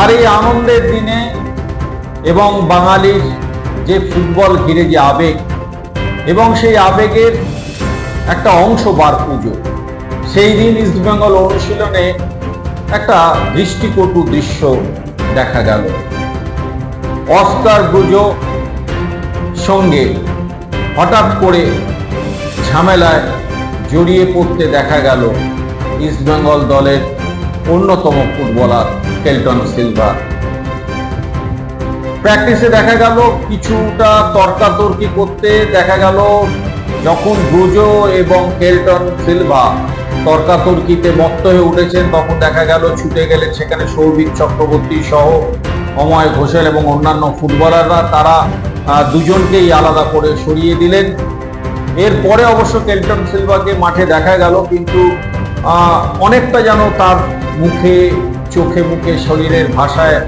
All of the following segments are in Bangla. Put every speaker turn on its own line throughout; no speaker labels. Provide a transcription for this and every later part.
আর এই আনন্দের দিনে এবং বাঙালির যে ফুটবল ঘিরে যে আবেগ, এবং সেই আবেগের একটা অংশ বার পুজো। সেই দিন ইস্টবেঙ্গল অনুশীলনে একটা দৃষ্টিকটু দৃশ্য দেখা গেল। অস্কার ব্রুজো সঙ্গে হঠাৎ করে ঝামেলায় জড়িয়ে পড়তে দেখা গেল ইস্টবেঙ্গল দলের অন্যতম ফুটবলার। কেল্টন সিলভা প্র্যাকটিসে দেখা গেল কিছুটা তর্কাতর্কি করতে দেখা গেল যখন ব্রুজো এবং কেল্টন সিলভা তর্কাতর্কিতে মত্ত হয়ে উঠেছেন, তখন দেখা গেল ছুটে গেলেন সেখানে সৌভিক চক্রবর্তী সহ অময় ঘোষাল এবং অন্যান্য ফুটবলাররা। তারা দুজনকেই আলাদা করে সরিয়ে দিলেন। এরপরে অবশ্য কেল্টন সিলভাকে মাঠে দেখা গেল, কিন্তু অনেকটা যেন তার মুখে চোখে মুখে শরীরের ভাষায়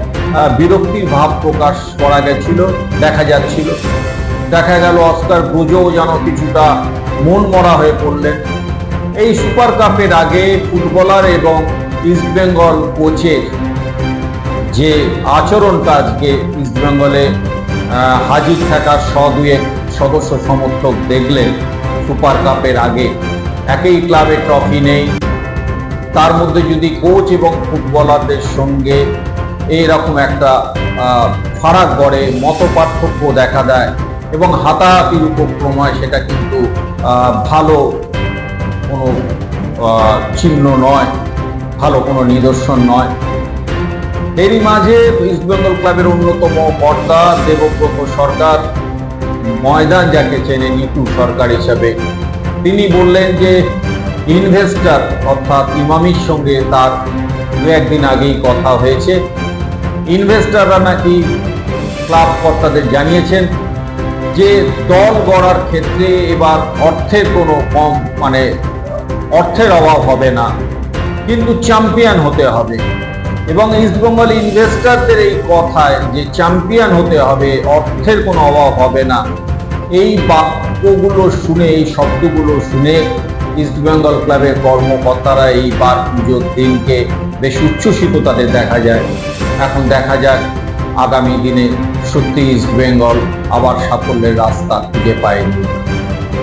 বিরক্তির ভাব প্রকাশ করা গেছিল, দেখা যাচ্ছিল। দেখা গেল, অস্কার ব্রুজও যেন কিছুটা মন মরা হয়ে পড়লেন। এই সুপার কাপের আগে ফুটবলার এবং ইস্টবেঙ্গল কোচের যে আচরণটা আজকে ইস্টবেঙ্গলে হাজির থাকা স সদস্য সমর্থক দেখলেন, সুপার কাপের আগে। একই ক্লাবে ট্রফি নেই। তার মধ্যে যদি কোচ এবং ফুটবলারদের সঙ্গে এইরকম একটা ফারাক গড়ে মত পার্থক্য দেখা দেয় এবং হাতাহাতির উপক্রম হয়, সেটা কিন্তু ভালো কোনো চিহ্ন নয়, ভালো কোনো নিদর্শন নয়। এরই মাঝে ইস্টবেঙ্গল ক্লাবের অন্যতম কর্তা দেবব্রত সরকার ময়দান যাকে চেনে নিটু সরকার হিসাবে, তিনি বললেন যে ইনভেস্টার, অর্থাৎ ইমামির সঙ্গে তার দু একদিন আগেই কথা হয়েছে। ইনভেস্টাররা নাকি ক্লাব কর্তাদের জানিয়েছেন যে দল গড়ার ক্ষেত্রে এবার অর্থের কোনো কম মানে অর্থের অভাব হবে না, কিন্তু চ্যাম্পিয়ন হতে হবে। এবং ইস্টবেঙ্গল ইনভেস্টারদের এই কথায় যে চ্যাম্পিয়ন হতে হবে, অর্থের কোনো অভাব হবে না। এই বাক্যগুলো শুনে, এই শব্দগুলো শুনে ইস্টবেঙ্গল ক্লাবের কর্মকর্তারা এই বার পুজোর দিনকে বেশ উচ্ছ্বসিত তাদের দেখা যায়। এখন দেখা যাক আগামী দিনে সত্যি ইস্টবেঙ্গল আবার সাফল্যের রাস্তা খুঁজে পায়নি।